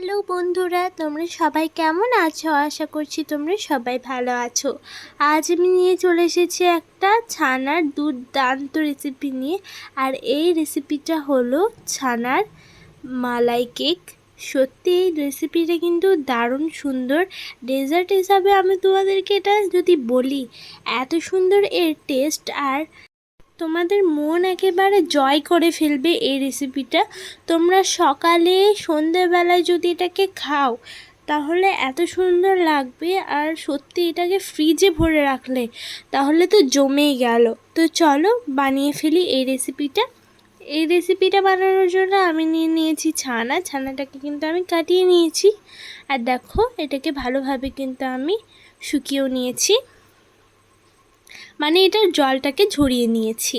Hello বন্ধুরা, তোমরা সবাই কেমন আছো? আশা করছি তোমরা সবাই ভালো আছো। আজ আমি নিয়ে চলে এসেছি একটা ছানার দুর্দান্ত রেসিপি নিয়ে, আর এই রেসিপিটা হলো ছানার মালাই কেক। সত্যি, এই রেসিপিটা কিন্তু দারুণ সুন্দর। ডেজার্ট হিসাবে আমি তোমাদেরকে এটা যদি বলি, এত সুন্দর এর টেস্ট আর তোমাদের মন একেবারে জয় করে ফেলবে এই রেসিপিটা তোমরা সকালে, সন্ধেবেলায় যদি এটাকে খাও, তাহলে এত সুন্দর লাগবে আর সত্যি এটাকে ফ্রিজে ভরে রাখলে তাহলে তো জমেই গেল। তো চলো বানিয়ে ফেলি এই রেসিপিটা এই রেসিপিটা বানানোর জন্য আমি নিয়ে নিয়েছি ছানা। ছানাটাকে কিন্তু আমি কাটিয়ে নিয়েছি। আর দেখো, এটাকে ভালোভাবে কিন্তু আমি শুকিয়েও নিয়েছি। মানে এটার জলটাকে ঝরিয়ে নিয়েছি।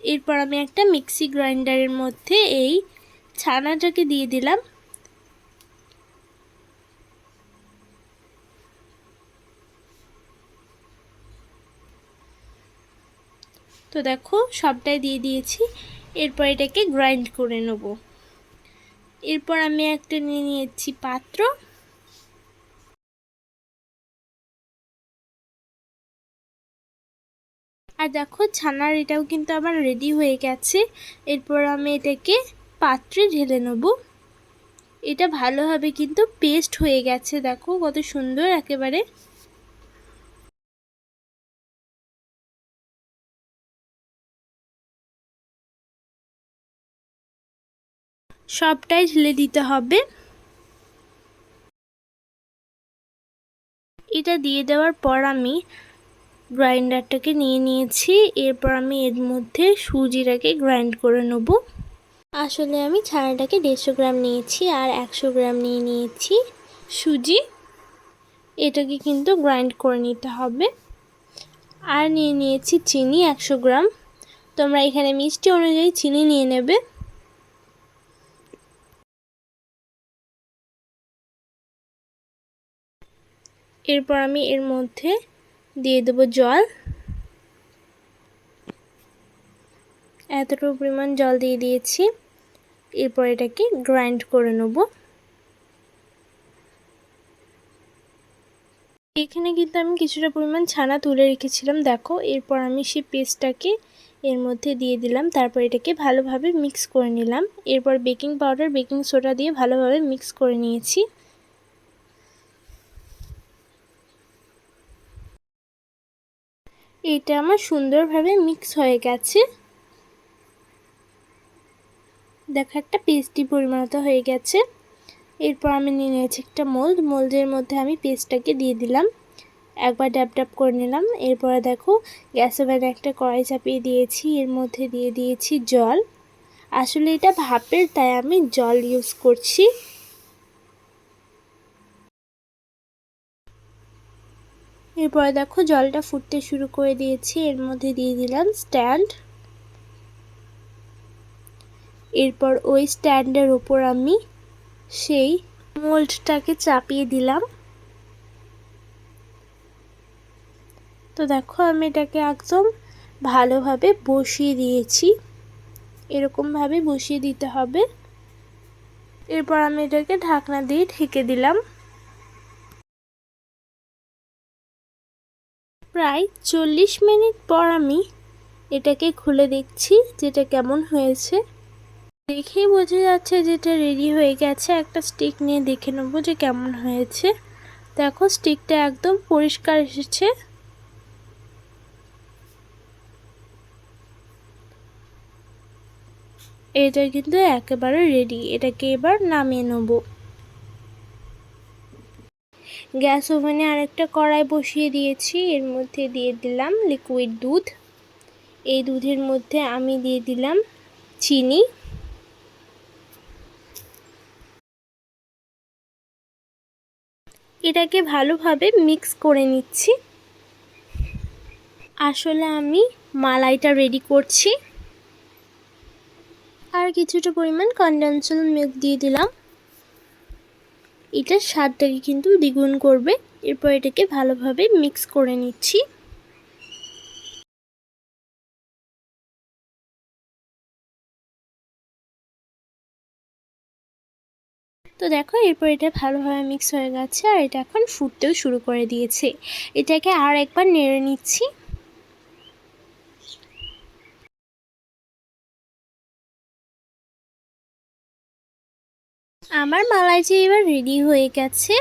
এরপর আমি একটা মিক্সি গ্রাইন্ডারের মধ্যে এই ছানাটাকে দিয়ে দিলাম। তো দেখো, সবটাই দিয়ে দিয়েছি। এরপর এটাকে গ্রাইন্ড করে নেব। এরপর আমি একটা নিয়ে নিয়েছি পাত্র। আর দেখো ছানার এটাও কিন্তু আমার রেডি হয়ে গেছে। এরপর আমি এটাকে পাত্রে ঢেলে নেব। এটা ভালোভাবে কিন্তু পেস্ট হয়ে গেছে, দেখো কত সুন্দর একেবারে। সবটাই ঢেলে দিতে হবে। এটা দিয়ে দেওয়ার পর আমি গ্রাইন্ডারটাকে নিয়ে নিয়েছি। এরপর আমি এর মধ্যে সুজিটাকে গ্রাইন্ড করে নেব। আসলে আমি ছানাটাকে দেড়শো গ্রাম নিয়েছি আর একশো গ্রাম নিয়ে নিয়েছি সুজি। এটাকে কিন্তু গ্রাইন্ড করে নিতে হবে। আর নিয়ে নিয়েছি চিনি একশো গ্রাম। তোমরা এখানে মিষ্টি অনুযায়ী চিনি নিয়ে নেবে। এরপর আমি এর মধ্যে দিয়ে দেবো জল। এতটুকু পরিমাণ জল দিয়ে দিয়েছি। এরপর এটাকে গ্রাইন্ড করে নেব। এখানে কিন্তু আমি কিছুটা পরিমাণ ছানা তুলে রেখেছিলাম, দেখো। এরপর আমি সেই পেস্টটাকে এর মধ্যে দিয়ে দিলাম, তারপর এটাকে ভালোভাবে মিক্স করে নিলাম। এরপর বেকিং পাউডার বেকিং সোডা দিয়ে ভালোভাবে মিক্স করে নিয়েছি। এটা আমার সুন্দরভাবে মিক্স হয়ে গেছে। দেখো, একটা পেস্টি পরিমাণত হয়ে গেছে। এরপর আমি নিয়ে নিয়েছি একটা মোল্ড মোল্ডের মধ্যে আমি পেস্টটাকে দিয়ে দিলাম। একবার ড্যাপ ড্যাপ করে নিলাম। এরপরে দেখো, গ্যাস ওভেনে একটা কড়াই চাপিয়ে দিয়েছি। এর মধ্যে দিয়ে দিয়েছি জল। আসলে এটা ভাপের, তাই আমি জল ইউজ করছি। এরপরে দেখো জলটা ফুটতে শুরু করে দিয়েছি। এর মধ্যে দিয়ে দিলাম স্ট্যান্ড। এরপর ওই স্ট্যান্ডের ওপর আমি সেই মোল্ডটাকে চাপিয়ে দিলাম। তো দেখো আমি এটাকে একদম ভালোভাবে বসিয়ে দিয়েছি। এরকমভাবে বসিয়ে দিতে হবে। এরপর আমি এটাকে ঢাকনা দিয়ে ঢেকে দিলাম। প্রায় চল্লিশ মিনিট পর আমি এটাকে খুলে দেখছি যেটা কেমন হয়েছে। দেখেই বোঝা যাচ্ছে যেটা রেডি হয়ে গেছে। একটা স্টিক নিয়ে দেখে নেব যে কেমন হয়েছে। দেখো, স্টিকটা একদম পরিষ্কার এসেছে। এটা কিন্তু একেবারে রেডি। এটাকে এবার নামিয়ে নেব। গ্যাস ওভেনে আরেকটা কড়াই বসিয়ে দিয়েছি। এর মধ্যে দিয়ে দিলাম লিকুইড দুধ। এই দুধের মধ্যে আমি দিয়ে দিলাম চিনি। এটাকে ভালোভাবে মিক্স করে নিচ্ছি। আসলে আমি মালাইটা রেডি করছি। আর কিছুটা পরিমাণ কন্ডেন্সাল মিল্ক দিয়ে দিলাম। এটার স্বাদটাকে কিন্তু দ্বিগুণ করবে। এরপর এটাকে ভালোভাবে মিক্স করে নিচ্ছি। তো দেখো, এরপর এটা ভালোভাবে মিক্স হয়ে গেছে আর এটা এখন ফুটতেও শুরু করে দিয়েছে। এটাকে আর একবার নেড়ে নিচ্ছি। আমার মালাইটি এবার রেডি হয়ে গেছে,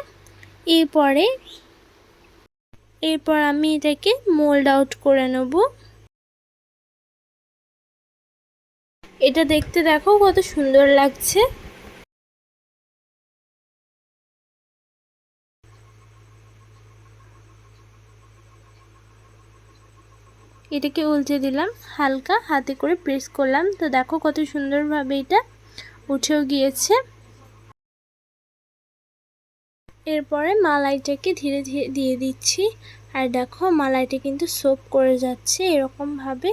এরপরে, এরপর আমি এটাকে মোল্ড আউট করে নেব। এটা দেখতে দেখো কত সুন্দর লাগছে। এটাকে উল্টে দিলাম, হালকা হাতে করে প্রেস করলাম। তো দেখো কত সুন্দরভাবে এটা উঠেও গিয়েছে। এরপরে মালাইটাকে ধীরে ধীরে দিয়ে দিচ্ছি। আর দেখো, মালাইটা কিন্তু সোপ করে যাচ্ছে এরকমভাবে।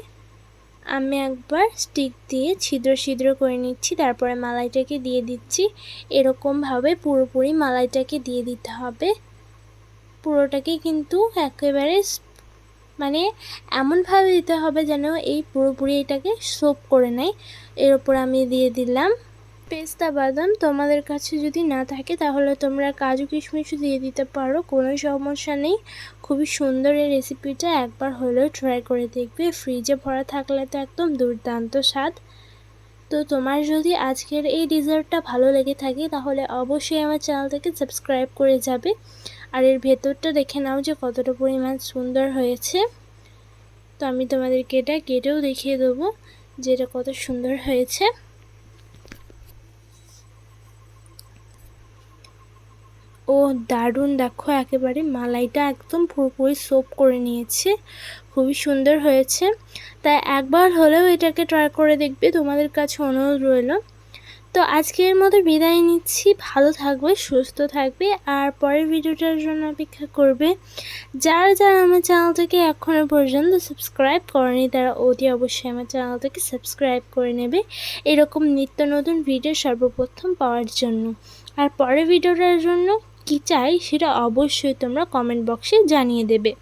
আমি একবার স্টিক দিয়ে ছিদ্র ছিদ্র করে নিচ্ছি, তারপরে মালাইটাকে দিয়ে দিচ্ছি। এরকমভাবে পুরোপুরি মালাইটাকে দিয়ে দিতে হবে। পুরোটাকে কিন্তু একেবারে মানে এমনভাবে দিতে হবে যেন এই পুরোপুরি এটাকে সোপ করে নেয়। এর ওপর আমি দিয়ে দিলাম পেস্তা বাদাম তোমাদের কাছে যদি না থাকে, তাহলে তোমরা কাজু কিশমিশও দিয়ে দিতে পারো। কোনো সমস্যা নেই। খুবই সুন্দর এই রেসিপিটা একবার হলেও ট্রাই করে দেখবে। ফ্রিজে ভরা থাকলে তো একদম দুর্দান্ত স্বাদ। তো তোমার যদি আজকের এই ডিজার্টটা ভালো লেগে থাকে, তাহলে অবশ্যই আমার চ্যানেলটাকে সাবস্ক্রাইব করে যাবে। আর এর ভেতরটা দেখে নাও যে কতটা পরিমাণ সুন্দর হয়েছে। তো আমি তোমাদেরকে এটা কেটেও দেখিয়ে দেবো যে এটা কত সুন্দর হয়েছে। ও দারুণ, দেখো একেবারে মালাইটা একদম পুরোপুরি সোপ করে নিয়েছে, খুবই সুন্দর হয়েছে। তাই একবার হলেও এটাকে ট্রাই করে দেখবে, তোমাদের কাছে অনুরোধ রইল। তো আজকের মতো বিদায় নিচ্ছি, ভালো থাকবে, সুস্থ থাকবে, আর পরের ভিডিওটার জন্য অপেক্ষা করবে। যারা যারা আমার চ্যানেলটাকে এখনও পর্যন্ত সাবস্ক্রাইব করেনি, তারা অতি অবশ্যই আমার চ্যানেলটাকে সাবস্ক্রাইব করে নেবে। এরকম নিত্য নতুন ভিডিও সর্বপ্রথম পাওয়ার জন্য। আর পরের ভিডিওটার জন্য কি চাই সেটা অবশ্যই তোমরা কমেন্ট বক্সে জানিয়ে দেবে।